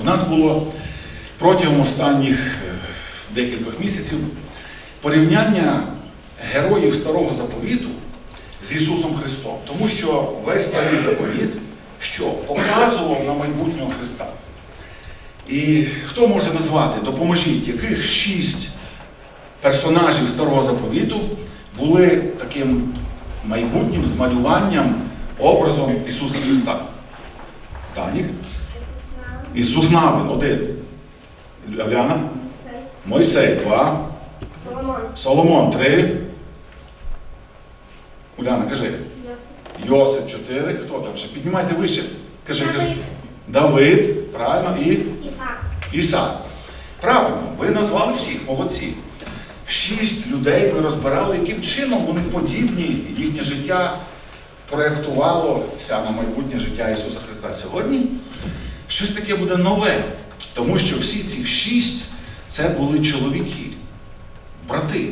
У нас було протягом останніх е, декількох місяців порівняння героїв Старого заповіту з Ісусом Христом. Тому що весь старий заповіт що показував на майбутнього Христа. І хто може назвати, допоможіть, яких шість персонажів Старого заповіту були таким майбутнім змалюванням, образом Ісуса Христа? Данік? Ісус Навин, один. Уляна? Мойсей, два. Соломон. Соломон, три. Уляна, кажи. Йосип. Йосип, чотири. Хто там ще? Піднімайте вище. Кажи, кажи. Давид. Давид, правильно, і Ісак. Ісак. Правильно, ви назвали всіх, молодці. Шість людей ми розбирали, яким чином вони подібні, їхнє життя проєктувалося на майбутнє життя Ісуса Христа. Сьогодні щось таке буде нове, тому що всі ці шість це були чоловіки, брати.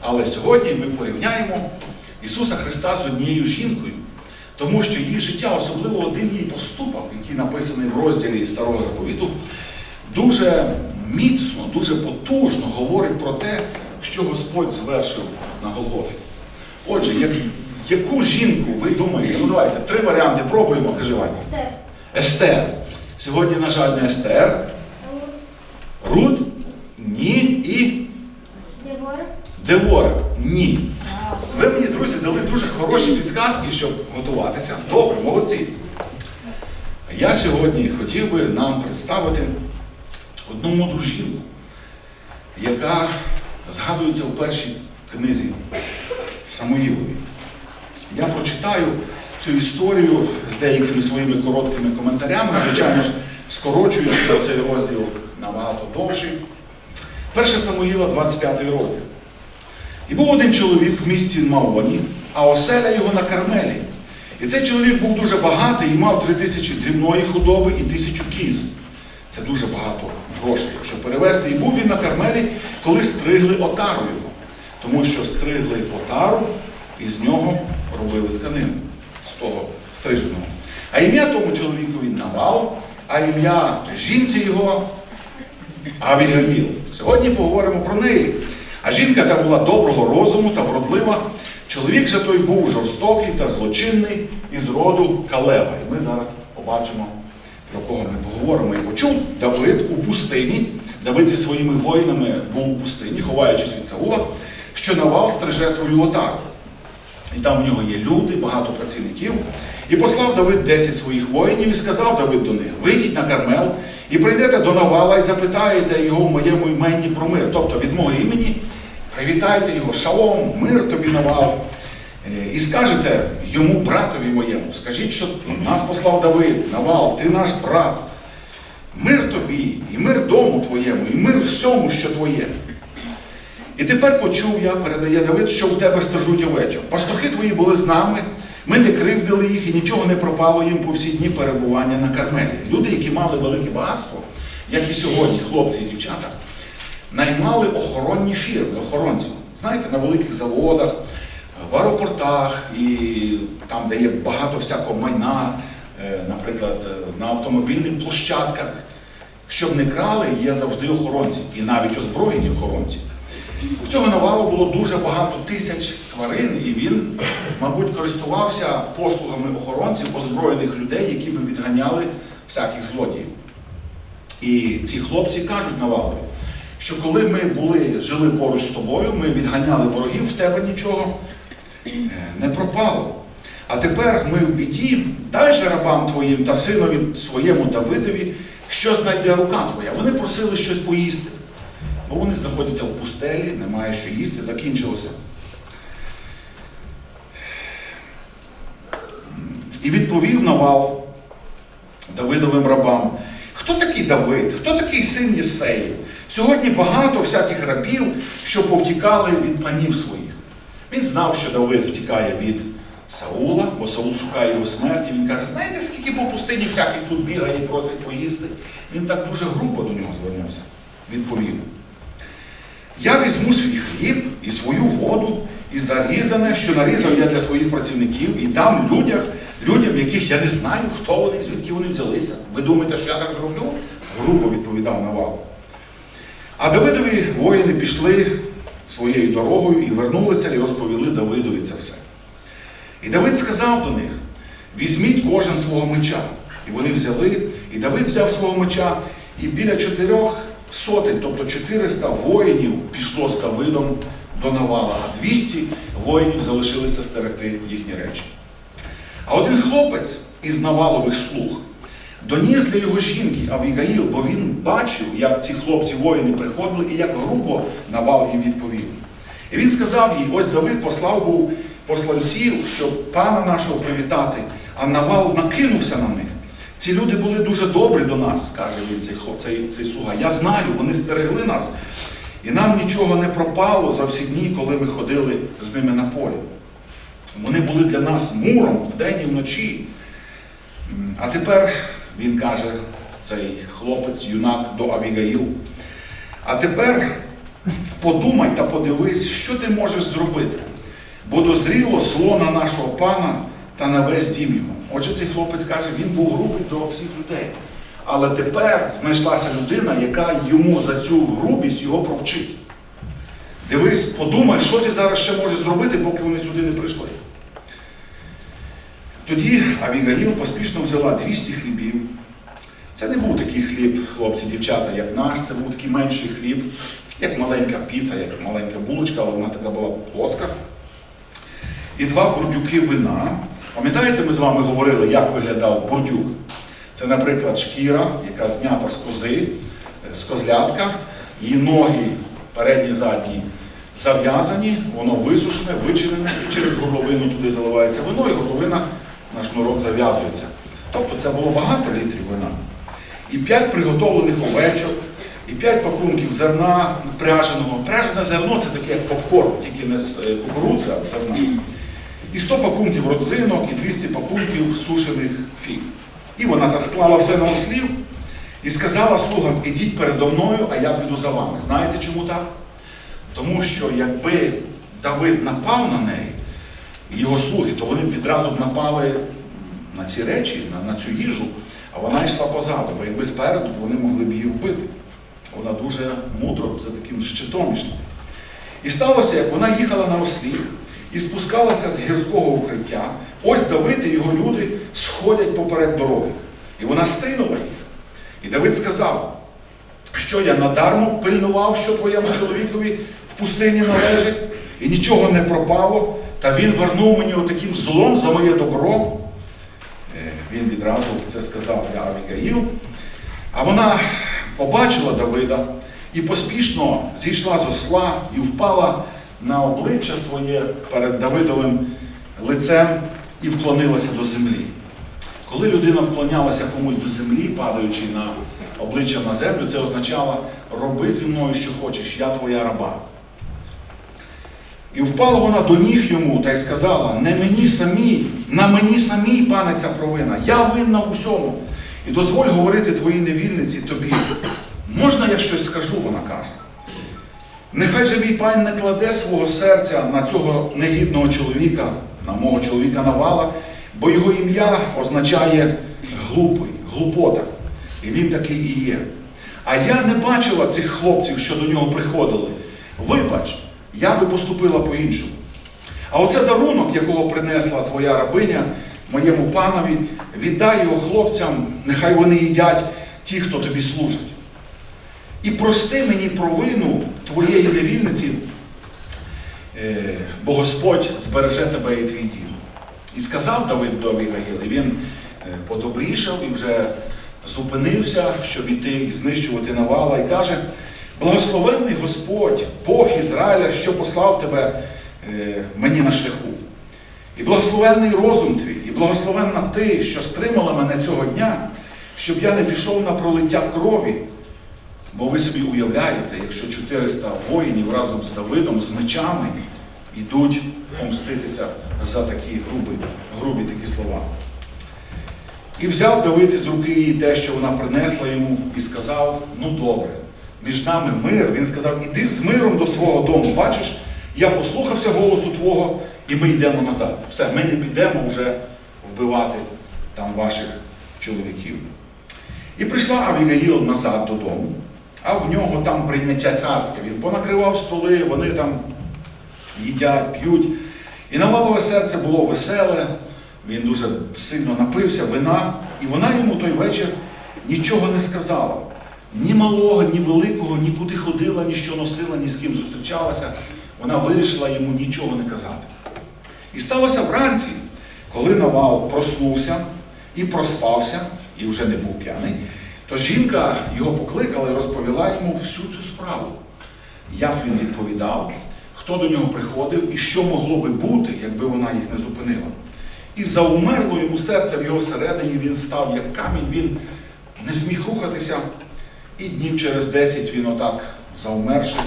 Але сьогодні ми порівняємо Ісуса Христа з однією жінкою, тому що її життя, особливо один її поступок, який написаний в розділі Старого заповіту, дуже міцно, дуже потужно говорить про те, що Господь звершив на Голгофі. Отже, як, яку жінку ви думаєте? Ну давайте, три варіанти пробуємо, кажи Ваня. Естер. Сьогодні, на жаль, не Естер. Рут? Ні. І Девор. Девора? Ні. Ви мені, друзі, дали дуже хороші підсказки, щоб готуватися. Добре, молодці. Я сьогодні хотів би нам представити одну мудру жінку, яка згадується у першій книзі Самуїлові. Я прочитаю цю історію з деякими своїми короткими коментарями, звичайно ж, скорочуючи цей розділ набагато довший. Перше Самуїла, 25 розділ. І був один чоловік в місті Маоні, а оселя його на Кармелі. І цей чоловік був дуже багатий і мав три тисячі дрібної худоби і тисячу кіз. Це дуже багато грошей, якщо перевести. І був він на Кармелі, коли стригли отару його. Тому що стригли отару і з нього робили тканину з того стриженого. А ім'я тому чоловікові Навал, а ім'я жінці його Авігаїл. Сьогодні поговоримо про неї. А жінка та була доброго розуму та вродлива. Чоловік же той був жорстокий та злочинний із роду Калева. І ми зараз побачимо, про кого ми поговоримо. І почув Давид у пустині. Давид зі своїми воїнами був у пустині, ховаючись від Саула, що Навал стриже свою отару. І там у нього є люди, багато працівників. І послав Давид 10 своїх воїнів і сказав Давид до них: вийдіть на Кармел і прийдете до Навала і запитаєте його в моєму імені про мир. Тобто від мого імені привітайте його, шалом, мир тобі Навал. Е, І скажете йому, братові моєму, скажіть, що нас послав Давид, Навал, ти наш брат. Мир тобі, і мир дому твоєму, і мир всьому, що твоє. І тепер почув я, передає Давид, що в тебе стражуть овечок. Пастухи твої були з нами, ми не кривдили їх і нічого не пропало їм по всі дні перебування на Кармелі. Люди, які мали велике багатство, як і сьогодні, хлопці і дівчата, наймали охоронні фірми, охоронців. Знаєте, на великих заводах, в аеропортах і там, де є багато всякого майна, е, наприклад, е, на автомобільних площадках. Щоб не крали, є завжди охоронці, і навіть озброєні охоронці. У цього навалу було дуже багато тисяч тварин, і він, мабуть, користувався послугами охоронців, озброєних людей, які би відганяли всяких злодіїв. І ці хлопці кажуть Навалові, що коли ми були, жили поруч з тобою, ми відганяли ворогів, в тебе нічого е, не пропало. А тепер ми в біді, дай же рабам твоїм та синові своєму Давидові, що знайде рука твоя. Вони просили щось поїсти. Бо вони знаходяться в пустелі, немає що їсти, закінчилося. І відповів Навал Давидовим рабам, хто такий Давид, хто такий син Єсеїв? Сьогодні багато всяких рабів, що повтікали від панів своїх. Він знав, що Давид втікає від Саула, бо Саул шукає його смерті. Він каже, знаєте, скільки по пустині всяких тут бігає і просить поїсти? Він так дуже грубо до нього звернувся, відповів. Я візьму свій хліб і свою воду і зарізане, що нарізав я для своїх працівників, і дам людях, людям, яких я не знаю, хто вони, звідки вони взялися. Ви думаєте, що я так зроблю? Грубо відповідав Навал. А Давидові воїни пішли своєю дорогою і вернулися і розповіли Давидові це все. І Давид сказав до них: візьміть кожен свого меча. І вони взяли, і Давид взяв свого меча, і біля чотирьох сотень, тобто 400 воїнів пішло з Давидом до Навала, а 200 воїнів залишилися стерегти їхні речі. А один хлопець із Навалових слуг доніс для його жінки Авігаїл, бо він бачив, як ці хлопці-воїни приходили і як грубо Навал їм відповів. І він сказав їй: ось Давид послав був посланців, щоб пана нашого привітати, а Навал накинувся на них. Ці люди були дуже добрі до нас, каже він, цей, цей, цей слуга. Я знаю, вони стерегли нас. І нам нічого не пропало за всі дні, коли ми ходили з ними на полі. Вони були для нас муром вдень і вночі. А тепер він каже, цей хлопець, юнак до Авігаїл. А тепер подумай та подивись, що ти можеш зробити. Бо дозріло зло на нашого пана та на весь дім його. Отже, цей хлопець каже, він був грубий до всіх людей. Але тепер знайшлася людина, яка йому за цю грубість його провчить. Дивись, подумай, що ти зараз ще можеш зробити, поки вони сюди не прийшли. Тоді Авігаїл поспішно взяла 200 хлібів. Це не був такий хліб, хлопці, дівчата, як наш, це був такий менший хліб, як маленька піца, як маленька булочка, але вона така була плоска. І два бурдюки вина. Пам'ятаєте, ми з вами говорили, як виглядав бурдюк? Це, наприклад, шкіра, яка знята з кози, е, з козлятка, її ноги передні, задні зав'язані, воно висушене, вичинене, і через горловину туди заливається вино, і горловина на шнурок зав'язується. Тобто це було багато літрів вина. І п'ять приготовлених овечок, і п'ять пакунків зерна пряженого. Пряжене зерно це таке як попкорн, тільки не з е, кукурудзи, а з зерна. І 100 пакунків родзинок, і 200 пакунків сушених фіг. І вона засклала все на ослів і сказала слугам, ідіть передо мною, а я піду за вами. Знаєте чому так? Тому що якби Давид напав на неї, його слуги, то вони б відразу б напали на ці речі, на, на цю їжу, а вона йшла позаду, бо якби спереду, то вони могли б її вбити. Вона дуже мудро за таким щитом йшла. І сталося, як вона їхала на ослі і спускалася з гірського укриття. Ось Давид і його люди сходять поперед дороги. І вона стинула їх. І Давид сказав, що я надармо пильнував, що твоєму чоловікові в пустині належить, і нічого не пропало, та він вернув мені отаким злом за моє добро. Е, Він відразу це сказав для Авігаїл. А вона побачила Давида і поспішно зійшла з осла і впала на обличчя своє перед Давидовим лицем і вклонилася до землі. Коли людина вклонялася комусь до землі, падаючи на обличчя на землю, це означало роби зі мною, що хочеш, я твоя раба. І впала вона до ніг йому та й сказала: не мені самій, на мені самій, пане, ця провина, я винна в усьому. І дозволь говорити твоїй невільниці тобі. Можна я щось скажу, вона каже. Нехай же мій пан не кладе свого серця на цього негідного чоловіка, на мого чоловіка Навала, бо його ім'я означає глупий, глупота. І він такий і є. А я не бачила цих хлопців, що до нього приходили. Вибач, я би поступила по-іншому. А оце дарунок, якого принесла твоя рабиня моєму панові, віддай його хлопцям, нехай вони їдять ті, хто тобі служать. І прости мені провину твоєї невільниці, е, бо Господь збереже тебе і твій дім. І сказав Давид до Авігаїла, і він е, подобрішав і вже зупинився, щоб іти і знищувати Навала, і каже: Благословенний Господь, Бог Ізраїля, що послав тебе е, мені на шляху. І благословенний розум твій, і благословенна ти, що стримала мене цього дня, щоб я не пішов на пролиття крові. Бо ви собі уявляєте, якщо 400 воїнів разом з Давидом, з мечами йдуть помститися за такі грубі, грубі такі слова. І взяв Давид із руки її те, що вона принесла йому, і сказав: ну добре, між нами мир. Він сказав, іди з миром до свого дому. Бачиш, Я послухався голосу Твого, і ми йдемо назад. Все, ми не підемо вже вбивати там ваших чоловіків. І прийшла Авігаїл назад додому, а в нього там прийняття царське. Він понакривав столи, вони там їдять, п'ють. І Навалове серце було веселе, він дуже сильно напився вина, і вона йому той вечір нічого не сказала. Ні малого, ні великого, нікуди ходила, ні що носила, ні з ким зустрічалася. Вона вирішила йому нічого не казати. І сталося вранці, коли Навал проснувся і проспався, і вже не був п'яний, то жінка його покликала і розповіла йому всю цю справу, як він відповідав, хто до нього приходив і що могло би бути, якби вона їх не зупинила. І заумерло йому серце в його середині, він став як камінь, він не зміг рухатися, і днів через десять він отак заумерши,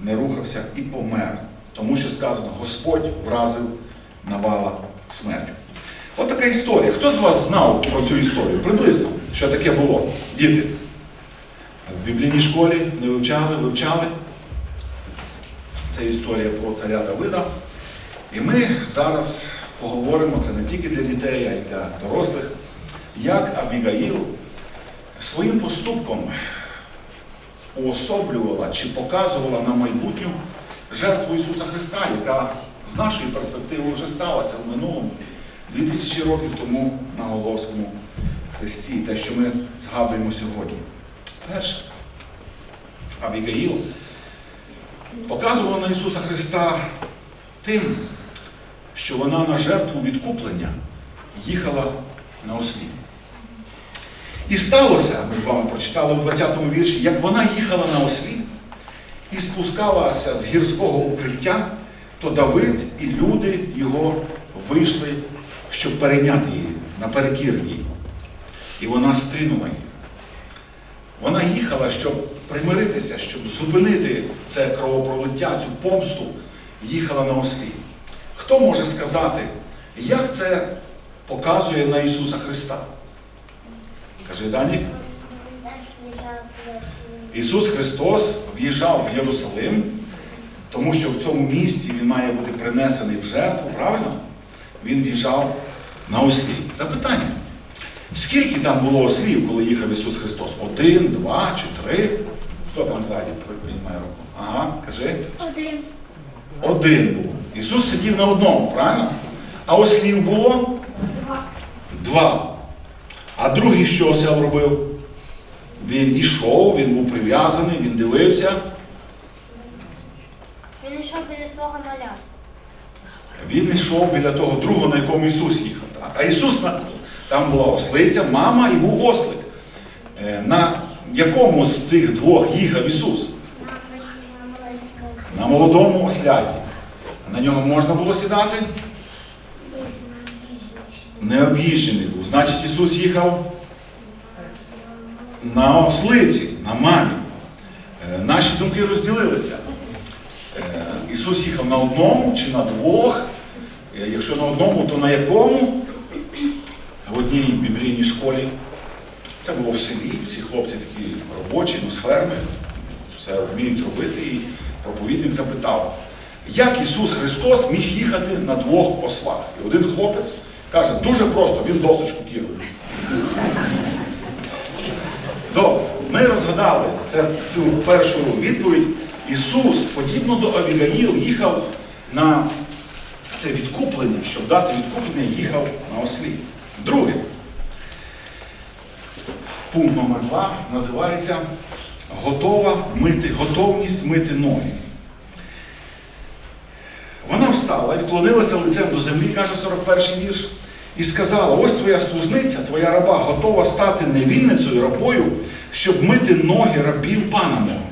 не рухався і помер. Тому що сказано, Господь вразив Навала смертю. От така історія. Хто з вас знав про цю історію? Приблизно, що таке було? Діти. В біблійній школі не вивчали, вивчали. Це історія про царя Давида. І ми зараз поговоримо, це не тільки для дітей, а й для дорослих, як Абігаїл своїм поступком уособлювала чи показувала на майбутню жертву Ісуса Христа, яка з нашої перспективи вже сталася в минулому, 2000 років тому на Головському Христі, те, що ми згадуємо сьогодні. Перше, Абігаїл показувала на Ісуса Христа тим, що вона на жертву відкуплення їхала на ослі. І сталося, ми з вами прочитали у 20-му вірші, як вона їхала на ослі і спускалася з гірського укриття, то Давид і люди його вийшли, щоб перейняти її наперекір їй. І вона стинула їх. Вона їхала, щоб примиритися, щоб зупинити це кровопролиття, цю помсту, їхала на ослі. Хто може сказати, як це показує на Ісуса Христа? Каже Данік. Ісус Христос в'їжджав в Єрусалим, тому що в цьому місті Він має бути принесений в жертву, правильно? Він в'їжджав на ослі. Запитання. Скільки там було ослів, коли їхав Ісус Христос? Один, два чи три? Хто там ззаді приймає руку? Ага, кажи. Один. Один був. Ісус сидів на одному, правильно? А ослів було Два. два. А другий що осел робив? Він ішов, він був прив'язаний, він дивився. Він йшов біля свого маля. Він йшов біля того другого, на якому Ісус їхав. Так? А Ісус на- там була ослиця, мама і був ослик. Е, На якому з цих двох їхав Ісус? На молодому осляті. На нього можна було сідати? Не об'їжджений був. Значить, Ісус їхав на ослиці, на мамі. Е, Наші думки розділилися. Е, Ісус їхав на одному чи на двох. Якщо на одному, то на якому? В одній біблійній школі. Це було в селі, всі хлопці такі робочі, ну, з ферми, все вміють робити. І проповідник запитав, як Ісус Христос міг їхати на двох ослах? І один хлопець каже, дуже просто, він досочку кинув. Добре, ми розгадали це, цю першу відповідь. Ісус, подібно до Авігаїл, їхав на це відкуплення, щоб дати відкуплення, їхав на ослі. Друге. Пункт номер два називається готова мити, готовність мити ноги. Вона встала і вклонилася лицем до землі, каже 41 й вірш, і сказала: ось твоя служниця, твоя раба, готова стати невільницею рабою, щоб мити ноги рабів пана мого.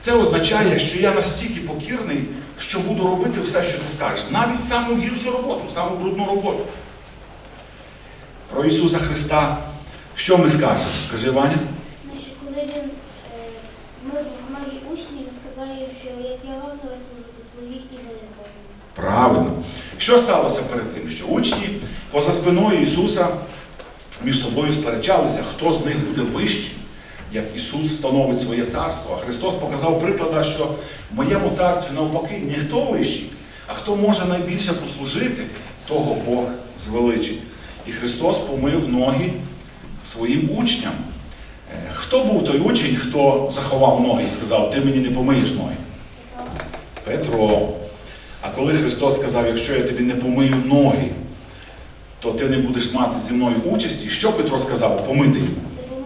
Це означає, що я настільки покірний, що буду робити все, що ти скажеш, навіть саму гіршу роботу, саму брудну роботу. Про Ісуса Христа, що ми скажемо? Кажи Ваня. Коли він е, мої учні, він сказав що як я вам своїх і не. Правильно. Що сталося перед тим? Що учні поза спиною Ісуса між собою сперечалися, хто з них буде вищий, як Ісус становить своє царство. А Христос показав приклада, що в моєму царстві навпаки не хто вищий, а хто може найбільше послужити, того Бог звеличить. І Христос помив ноги своїм учням. Е, Хто був той учень, хто заховав ноги і сказав, ти мені не помиєш ноги? Петро. А коли Христос сказав, якщо я тобі не помию ноги, то ти не будеш мати зі мною участі, що Петро сказав? Помити його. Помив.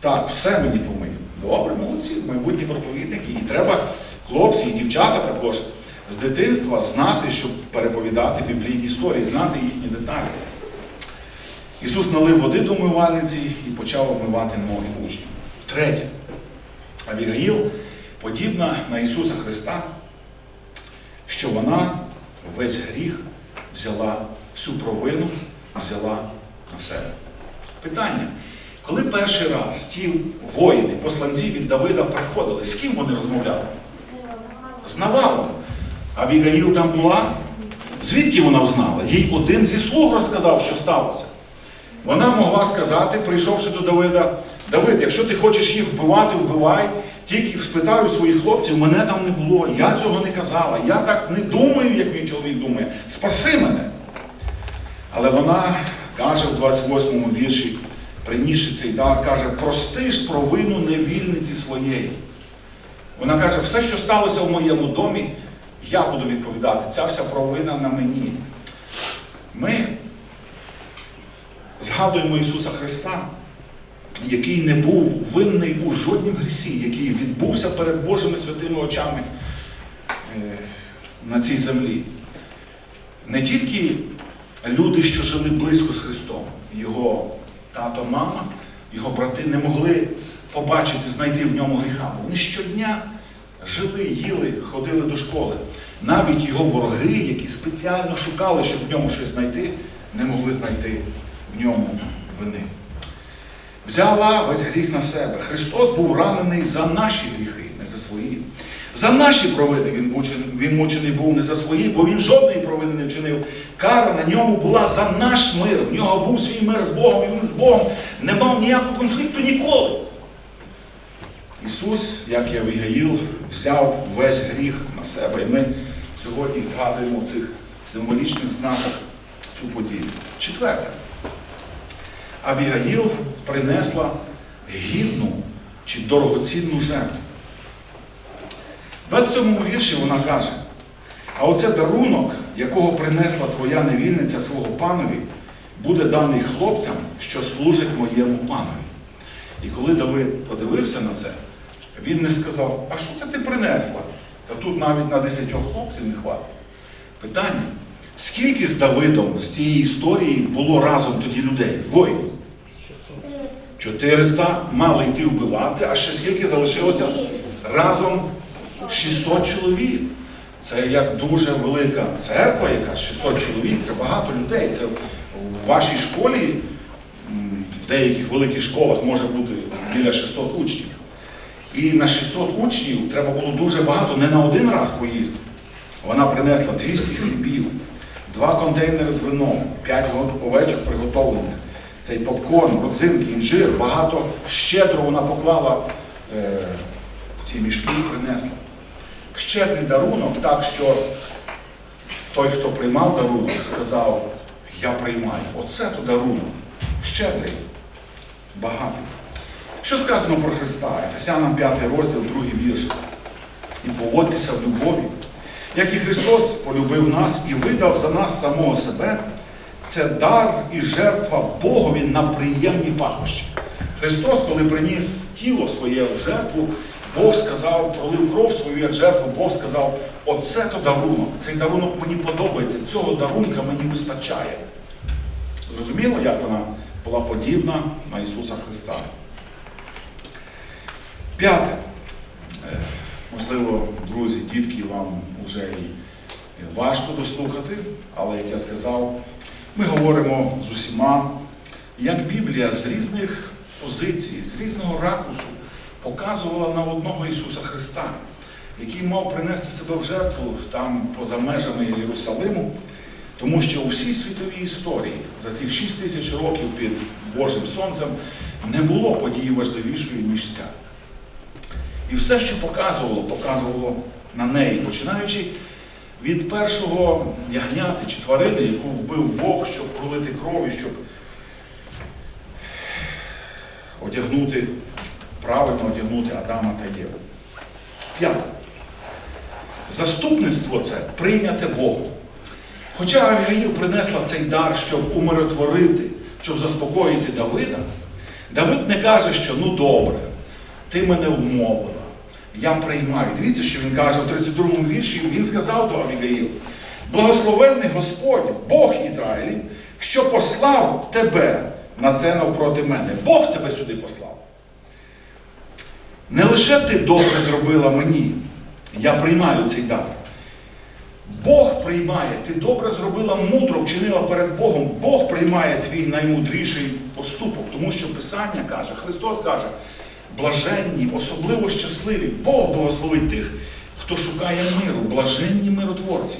Так, все мені помию. Добре, молодці, майбутні проповідники. І треба хлопці і дівчата також з дитинства знати, щоб переповідати біблійні історії, знати їхні деталі. Ісус налив води до умивальниці і почав омивати ноги учнів. Третє. Авігаїл подібна на Ісуса Христа, що вона весь гріх взяла, всю провину взяла на себе. Питання. Коли перший раз ті воїни, посланці від Давида приходили, з ким вони розмовляли? З Навалом. А Вігаїл там була? Звідки вона знала? Їй один зі слуг розказав, що сталося. Вона могла сказати, прийшовши до Давида, Давид, якщо ти хочеш їх вбивати, вбивай, тільки спитаю своїх хлопців, мене там не було, я цього не казала, я так не думаю, як мій чоловік думає. Спаси мене. Але вона каже в 28 му вірші, принісши цей дар, каже, прости ж провину невільниці своєї. Вона каже, все, що сталося в моєму домі, я буду відповідати. Ця вся провина на мені. Ми згадуємо Ісуса Христа, який не був винний у жоднім грісі, який відбувся перед Божими святими очами е, на цій землі. Не тільки люди, що жили близько з Христом, його тато, мама, його брати не могли побачити, знайти в ньому гріха. Бо вони щодня жили, їли, ходили до школи. Навіть його вороги, які спеціально шукали, щоб в ньому щось знайти, не могли знайти в ньому вини. Взяла весь гріх на себе. Христос був ранений за наші гріхи, не за свої. За наші провини він мучений, він мучений був не за свої, бо він жодної провини не вчинив. Кара на ньому була за наш мир. В нього був свій мир з Богом, і він з Богом не мав ніякого конфлікту ніколи. Ісус, як і Авігаїл, взяв весь гріх на себе. І ми сьогодні згадуємо в цих символічних знаках цю подію. Четверте. Абігаїл принесла гідну чи дорогоцінну жертву. В 27 вірші вона каже: а оце дарунок, якого принесла твоя невільниця свого панові, буде даний хлопцям, що служать моєму панові. І коли Давид подивився на це, він не сказав, а що це ти принесла? Та тут навіть на 10 хлопців не хватить. Питання: скільки з Давидом з цієї історії було разом тоді людей? Воїнів? 400 мали йти вбивати, а ще скільки залишилося? Разом 600 чоловік. Це як дуже велика церква, яка 600 чоловік, це багато людей. Це в вашій школі, в деяких великих школах може бути біля 600 учнів. І на 600 учнів треба було дуже багато, не на один раз поїсти. Вона принесла 200 хлібів, два контейнери з вином, 5 овечок приготовлених, цей попкорн, родзинки, інжир, багато щедро вона поклала е, ці мішки і принесла. Щедрий дарунок, так що той, хто приймав дарунок, сказав, я приймаю. Оце то дарунок. Щедрий, багатий. Що сказано про Христа? Ефесянам 5 розділ, 2 вірш. І поводьтеся в любові, як і Христос полюбив нас і видав за нас самого себе, це дар і жертва Богові на приємні пахощі. Христос, коли приніс тіло своє в жертву, Бог сказав, пролив кров свою як жертву, Бог сказав, оце то дарунок, цей дарунок мені подобається, цього дарунка мені вистачає. Зрозуміло, як вона була подібна на Ісуса Христа. П'яте. Е, Можливо, друзі, дітки, вам вже і важко дослухати, але як я сказав, ми говоримо з усіма, як Біблія з різних позицій, з різного ракурсу показувала на одного Ісуса Христа, який мав принести себе в жертву там поза межами Єрусалиму, тому що у всій світовій історії за цих 6 тисяч років під Божим Сонцем не було події важливішої, ніж ця. І все, що показувало, показувало на неї, починаючи від першого ягняти чи тварини, яку вбив Бог, щоб пролити кров щоб одягнути, правильно одягнути Адама та Єву. П'яте. Заступництво це прийняте Богом. Хоча Авіаїл принесла цей дар, щоб умиротворити, щоб заспокоїти Давида, Давид не каже, що ну добре, ти мене вмовила, я приймаю. Дивіться, що він каже у 32-му вірші, він сказав до Авігаїл, благословенний Господь, Бог Ізраїлів, що послав тебе на це навпроти мене. Бог тебе сюди послав. Не лише ти добре зробила мені, я приймаю цей дар. Бог приймає, ти добре зробила мудро, вчинила перед Богом. Бог приймає твій наймудріший поступок, тому що Писання каже, Христос каже, блаженні, особливо щасливі. Бог благословить тих, хто шукає миру, блаженні миротворці.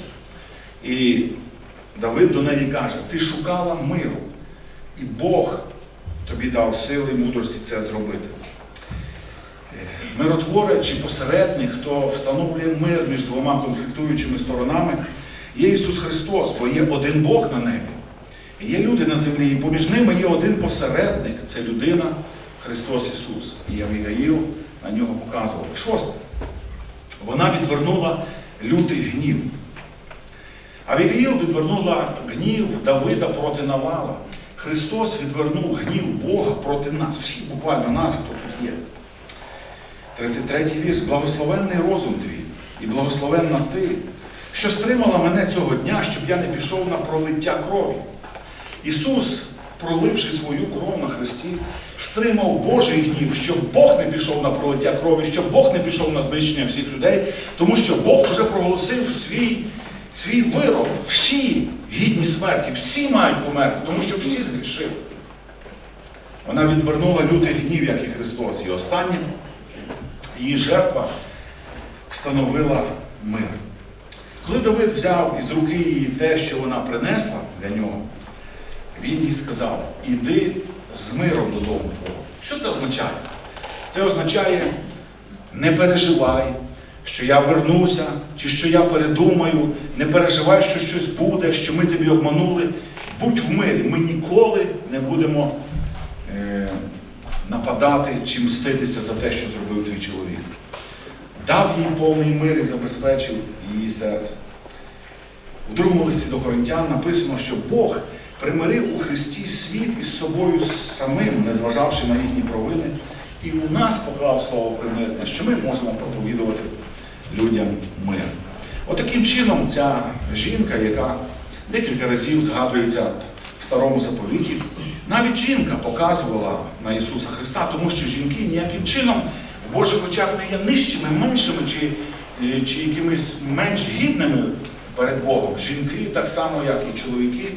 І Давид до неї каже: ти шукала миру, і Бог тобі дав сили і мудрості це зробити. Миротворець чи посередник, хто встановлює мир між двома конфліктуючими сторонами, є Ісус Христос, бо є один Бог на небі. Є люди на землі, і поміж ними є один посередник це людина Христос Ісус. І Авігаїл на нього показував. Шосте. Вона відвернула лютий гнів. Авігаїл відвернула гнів Давида проти Навала. Христос відвернув гнів Бога проти нас, всіх буквально нас, хто тут є. 33 вірш. Благословенний розум твій і благословенна ти, що стримала мене цього дня, щоб я не пішов на пролиття крові. Ісус, проливши свою кров на Христі, стримав Божий гнів, щоб Бог не пішов на пролиття крові, щоб Бог не пішов на знищення всіх людей, тому що Бог вже проголосив свій, свій вирок. Всі гідні смерті, всі мають померти, тому що всі згрішили. Вона відвернула лютий гнів, як і Христос. І останнє її жертва встановила мир. Коли Давид взяв із руки її те, що вона принесла для нього, він їй сказав: іди з миром додому твого. Що це означає? Це означає, не переживай, що я вернуся, чи що я передумаю, не переживай, що щось буде, що ми тобі обманули. Будь в мирі, ми ніколи не будемо е, нападати чи мститися за те, що зробив твій чоловік. Дав їй повний мир і забезпечив її серце. У другому листі до Коринтян написано, що Бог примирив у Христі світ із собою самим, незважавши на їхні провини, і у нас поклав слово примирення, що ми можемо проповідувати людям мир. Отаким чином ця жінка, яка декілька разів згадується в старому заповіті, навіть жінка показувала на Ісуса Христа, тому що жінки ніяким чином в Божих очах не є нижчими, меншими чи, е, чи якимись менш гідними перед Богом. Жінки, так само, як і чоловіки,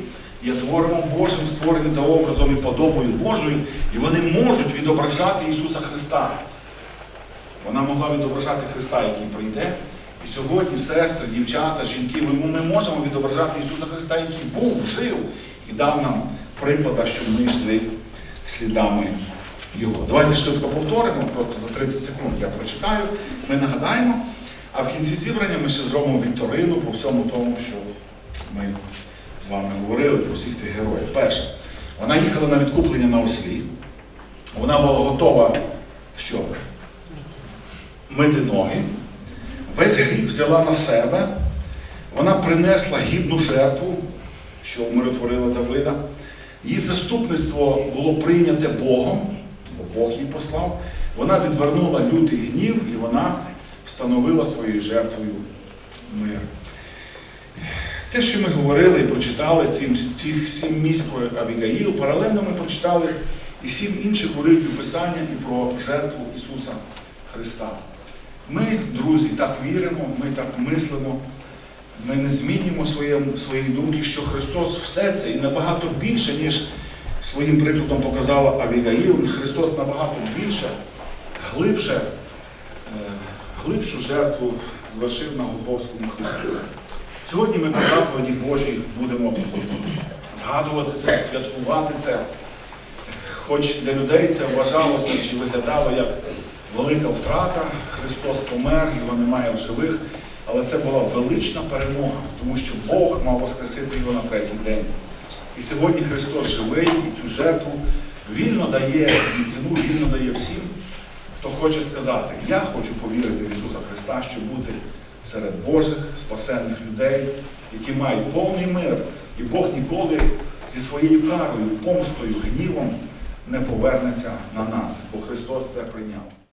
є твором Божим, створені за образом і подобою Божою, і вони можуть відображати Ісуса Христа. Вона могла відображати Христа, який прийде. І сьогодні сестри, дівчата, жінки, ми, можемо відображати Ісуса Христа, який був, жив і дав нам приклада, щоб ми йшли слідами Його. Давайте швидко повторимо, просто за 30 секунд я прочитаю, ми нагадаємо, а в кінці зібрання ми ще зробимо вікторину по всьому тому, що ми з вами говорили про всіх тих героїв. Перше, вона їхала на відкуплення на ослі. Вона була готова що? Мити ноги. Весь гріх взяла на себе. Вона принесла гідну жертву, що умиротворила Давида. Її заступництво було прийняте Богом, бо Бог її послав. Вона відвернула лютий гнів і вона встановила своєю жертвою мир. Те, що ми говорили і прочитали ці, цих сім місць про Авігаїл, паралельно ми прочитали і сім інших уривків Писання і про жертву Ісуса Христа. Ми, друзі, так віримо, ми так мислимо, ми не змінюємо своє, своєї думки, що Христос все це і набагато більше, ніж своїм прикладом показала Авігаїл. Христос набагато більше, глибше, е, глибшу жертву звершив на Голговському Христі. Сьогодні ми по заповіді Божій будемо згадувати це, святкувати це. хоч для людей це вважалося чи виглядало як велика втрата, Христос помер, його немає в живих, але це була велична перемога, тому що Бог мав воскресити його на третій день. І сьогодні Христос живий і цю жертву вільно дає і ціну вільно дає всім, хто хоче сказати, я хочу повірити в Ісуса Христа, щоб бути серед Божих спасенних людей, які мають повний мир, і Бог ніколи зі своєю карою, помстою, гнівом не повернеться на нас, бо Христос це прийняв.